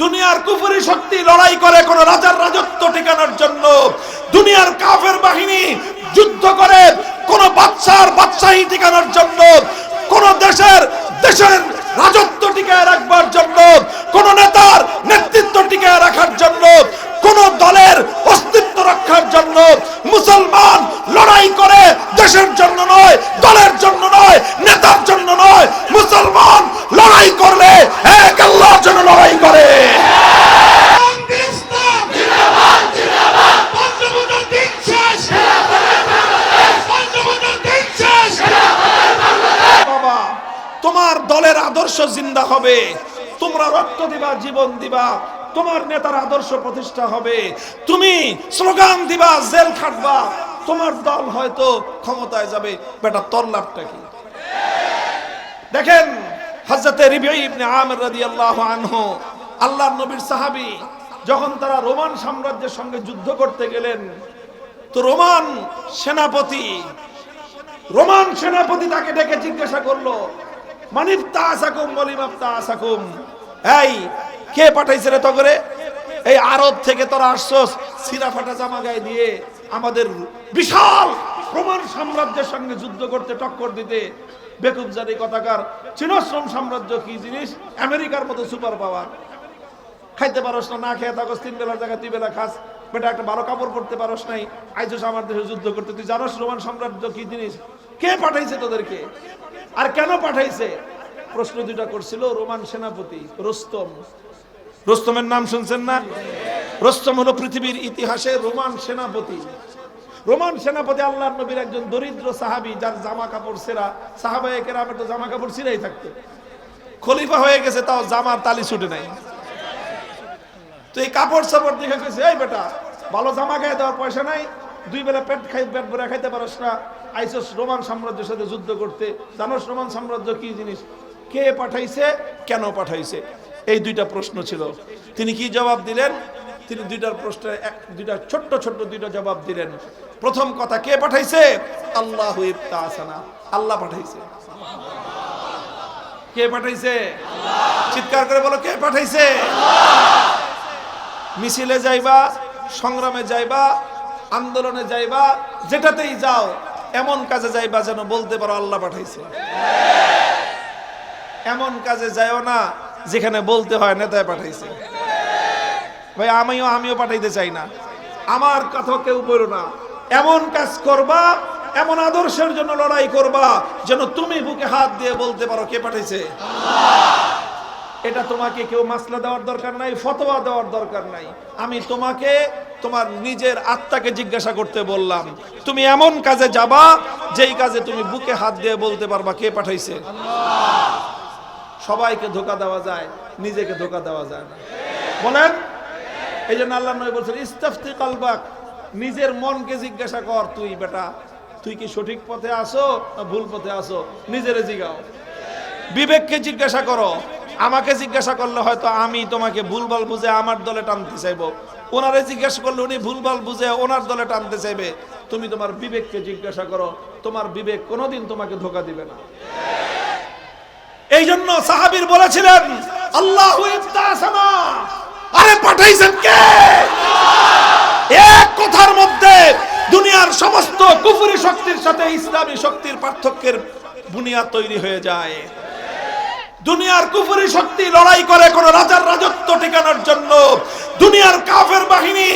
দুনিয়ার কুফুরি শক্তি লড়াই করে কোন রাজার রাজত্ব ঠিকানোর জন্য, দুনিয়ার কাফের বাহিনী যুদ্ধ করে কোন বাদশার বাদশাহী ঠিকানোর জন্য, কোন দেশের দেশের রাজত্ব টিকায় রাখবার জন্য কোন নেতার নেতৃত্ব টিকায় রাখার জন্য কোন দলের অস্তিত্ব রক্ষার জন্য মুসলমান লড়াই করে দেশের জন্য নয় দলের জন্য নয় নেতার জন্য নয় মুসলমান লড়াই করলে এক আল্লাহর জন্য লড়াই করে ইসলাম জিন্দাবাদ জিন্দাবাদ বঙ্গবন্ধুর দিন শেষ বঙ্গবন্ধুর দিন শেষ বাবা তোমার দলের আদর্শ জিন্দা হবে। তোমরা রক্ত দিবা, জীবন দিবা। তোমার নেতার আদর্শ প্রতিষ্ঠা হবে। তুমি স্লোগান দিবা, জেল খাটবা। তোমার দল হয়তো ক্ষমতায় যাবে। বেটা, তোর লাভটা কি? দেখেন, হযরতে রিবিঈ ইবনে আমির রাদিয়াল্লাহু আনহু, আল্লাহর নবীর সাহাবী, যখন তারা রোমান সাম্রাজ্যের সঙ্গে যুদ্ধ করতে গেলেন, তো রোমান সেনাপতি রোমান সেনাপতি তাকে ডেকে জিজ্ঞাসা করল মানিফ তাসাকুম বলিমাফ তাসাকুম এই, কে পাঠাইছে রে তগরে? এই আরব থেকে তোরা আসছস সিরা ফাটা জামা গায়ে দিয়ে আমাদের বিশাল রোমান সাম্রাজ্যের সঙ্গে যুদ্ধ করতে টক্কর দিতে। বেকুব জারি কথাকার চিনশ্রম সাম্রাজ্য কি জিনিস? আমেরিকার মতো সুপার পাওয়ার। খাইতে পারস না না খেয়ে থাকস, তিন বেলার জায়গায় তুই বেলা খাস। বেটা, একটা ভালো কাপড় পরতে পারস নাই। আইসোস আমার দেশে যুদ্ধ করতে। তুই জানোস রোমান সাম্রাজ্য কি জিনিস? কে পাঠাইছে তোদেরকে? আর কেন পাঠাইছে? প্রশ্ন দুটা করছিল, রোমান সেনাপতি রোস্তম। রোস্তমের নাম শুনছেন না? রোস্তম হলো পৃথিবীর ইতিহাসে রোমান সেনাপতি। রোমান সেনাপতি আল্লাহ নবীর একজন দরিদ্র সাহাবি, যার জামা কাপড় সেরা। সাহাবায়ে কেরামের তো জামা কাপড় ছিঁড়াই থাকতো। খলিফা হয়ে গেছে, তাও জামার তালি ছুটে নাই। তো এই কাপড় সাপড় দেখে গেছে এই বেটা, ভালো জামা গায়ে দেওয়ার পয়সা নাই, দুই বেলা পেট খাই, পেট ভরে খাইতে পারস না। আইসস রোমান সাম্রাজ্যের সাথে যুদ্ধ করতে। জানোস রোমান সাম্রাজ্য কি জিনিস? কে পাঠাইছে? কেন পাঠাইছে? এই দুইটা প্রশ্ন ছিল। তিনি কি জবাব দিলেন? তিনি দুইটার প্রশ্নের দুইটা ছোট্ট ছোট্ট দুইটা জবাব দিলেন। প্রথম কথা, কে পাঠাইছে? আল্লাহ ইফতাসানা আল্লাহ পাঠাইছে। কে পাঠাইছে? চিৎকার করে বলো, কে পাঠাইছে? মিছিলে যাইবা, সংগ্রামে যাইবা, আন্দোলনে যাইবা, যেটাতেই যাও এমন কাজে যাইবা যেন বলতে পারো আল্লাহ পাঠাইছে। এমন কাজে যাইও না যেখানে বলতে হয় নেতায় পাঠাইছে। ভাই, আমিও আমিও পাঠাইতে চাই না। আমার কথা কেউ বলো না। এমন কাজ করবা, এমন আদর্শের জন্য লড়াই করবা যেন তুমি বুকে হাত দিয়ে বলতে পারো কে পাঠাইছে। এটা তোমাকে কেউ মাসলা দেওয়ার দরকার নাই, ফতোয়া দেওয়ার দরকার নাই। আমি তোমাকে তোমার নিজের আত্মাকে জিজ্ঞাসা করতে বললাম, তুমি এমন কাজে যাবা যেই কাজে তুমি বুকে হাত দিয়ে বলতে পারবা কে পাঠাইছে? সবাইকে ধোকা দেওয়া যায়, নিজেকে ধোকা দেওয়া যায় না। বলেন? এই জন্য আল্লাহ নবী বলছেন, ইস্তাফতি কালবাক, নিজের মনকে জিজ্ঞাসা কর তুই, বেটা। তুই কি সঠিক পথে আসো না ভুল পথে আসো নিজেরে জিগাও। বিবেককে জিজ্ঞাসা করো। আমাকে জিজ্ঞাসা করলে হয়তো আমি তোমাকে ভুলভাল বুঝে আমার দলে টানতে চাইব। ওনারে জিজ্ঞাসা করলে উনি ভুলভাল বুঝে ওনার দলে টানতে চাইবে। তুমি তোমার বিবেককে জিজ্ঞাসা করো, তোমার বিবেক কোনোদিন তোমাকে ধোকা দিবে না। এই জন্য সাহাবীর বলেছিলেন, আল্লাহ আরে পাঠাইছেন কে? এক কথার মধ্যে দুনিয়ার সমস্ত কুফরি শক্তির সাথে ইসলামী শক্তির পার্থক্যের বুনিয়াদ তৈরি হয়ে যায়। দুনিয়ার কুফরি শক্তি লড়াই করে কোন রাজার রাজত্ব টিকানোর জন্য। দুনিয়ার কাফের বাহিনী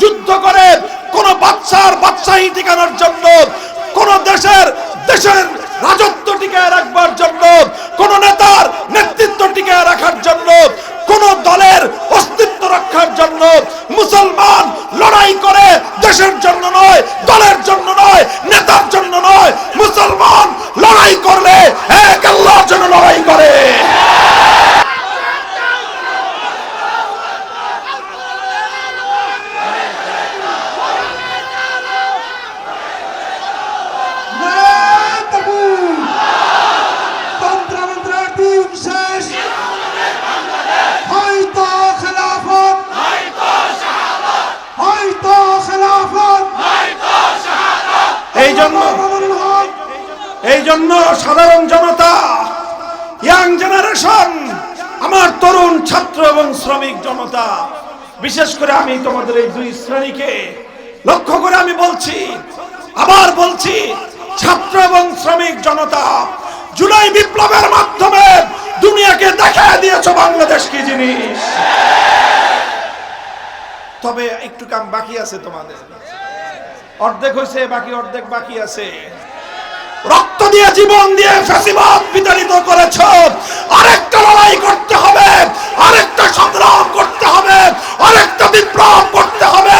যুদ্ধ করে কোন বাদশার বাদশাহী টিকানোর জন্য। কোন দেশের দেশের রাজত্ব টিকায় রাখবার জন্য। কোন নেতার নেতৃত্ব টিকায় রাখার জন্য। কোন দলের অস্তিত্ব রক্ষার জন্য। মুসলমান লড়াই করে দেশের জন্য নয়, দলের জন্য নয়, নেতার জন্য নয়, মুসলমান লড়াই করলে এক আল্লাহর জন্য লড়াই করে। এই জন্য এই জন্য সাধারণ জনতা ইয়াং জেনারেশন আমার তরুণ ছাত্র এবং শ্রমিক জনতা, বিশেষ করে আমি তোমাদের এই দুই শ্রেণীকে লক্ষ্য করে আমি বলছি, আবার বলছি, ছাত্র এবং শ্রমিক জনতা, জুলাই বিপ্লবের মাধ্যমে দুনিয়াকে দেখা দিয়েছ বাংলাদেশ কি জিনিস? তবে একটু কাম বাকি আছে তোমাদের। অর্ধেক হয়েছে, বাকি অর্ধেক বাকি আছে। রক্ত দিয়ে জীবন দিয়ে ফেসিবাদ বিতাড়িত করেছ। আরেকটা লড়াই করতে হবে আরেকটা সংগ্রাম করতে হবে আরেকটা বিপ্লব করতে হবে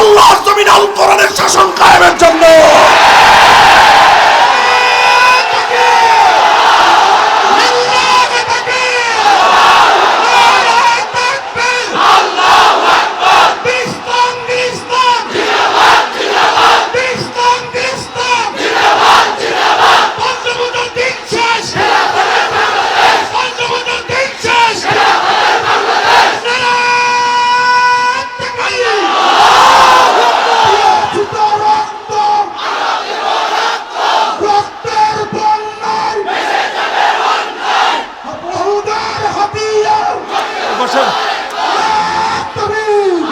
আল্লাহ জমিন আল কোরআনের শাসন কায়েমের জন্য লিল্লাহি তাকবীর নারায়ে তাকবীর আল্লাহু আকবার ইসলাম ইসলাম জিন্দাবাদ জিন্দাবাদ ইসলাম ইসলাম জিন্দাবাদ জিন্দাবাদ পঞ্চবুদ্ধ দিন শেষ খেলাফতের বাংলাদেশ পঞ্চবুদ্ধ দিন শেষ খেলাফতের বাংলাদেশ নারায়ে তাকবীর রক্ত রক্ত রক্তের বন্যায় বহুদার হাতিয়ার বসেন তাকবীর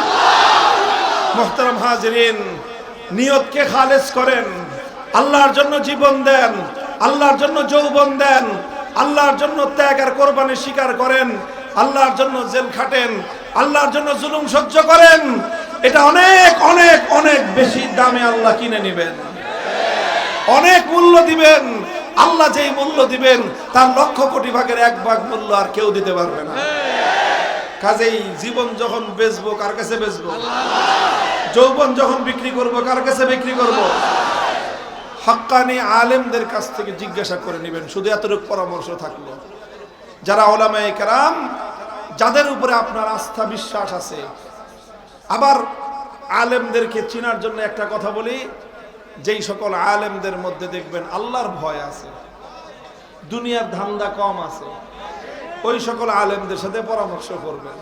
হাজরিন নিয়তকে খালেজ করেন। আল্লাহর জন্য জীবন দেন, আল্লাহর জন্য যৌবন দেন, আল্লাহর জন্য ত্যাগ আর কোরবানি স্বীকার করেন, আল্লাহর জন্য জেল খাটেন, আল্লাহর জন্য জুলুম সহ্য করেন। এটা অনেক অনেক অনেক বেশি দামে আল্লাহ কিনে নেবেন। অনেক মূল্য দিবেন। আল্লাহ যেই মূল্য দিবেন, তার লক্ষ কোটি ভাগের এক ভাগ মূল্য আর কেউ দিতে পারবে না। কাজেই জীবন যখন বেচবো, কার কাছে বেচবো? যৌবন যখন বিক্রি করব, কার কাছে বিক্রি করব? হাক্কানি আলেমদের কাছ থেকে জিজ্ঞাসা করে নেবেন, শুধু এতটুকু পরামর্শ থাকল। যারা ওলামায়ে কেরাম, যাদের উপরে আপনার আস্থা, বিশ্বাস আছে, আবার আলেমদেরকে চিনার জন্য একটা কথা বলি, যেই সকল আলেমদের মধ্যে দেখবেন আল্লাহর ভয় আছে, দুনিয়ার ধান্দা কম আছে, ওই সকল আলেমদের সাথে পরামর্শ করবেন।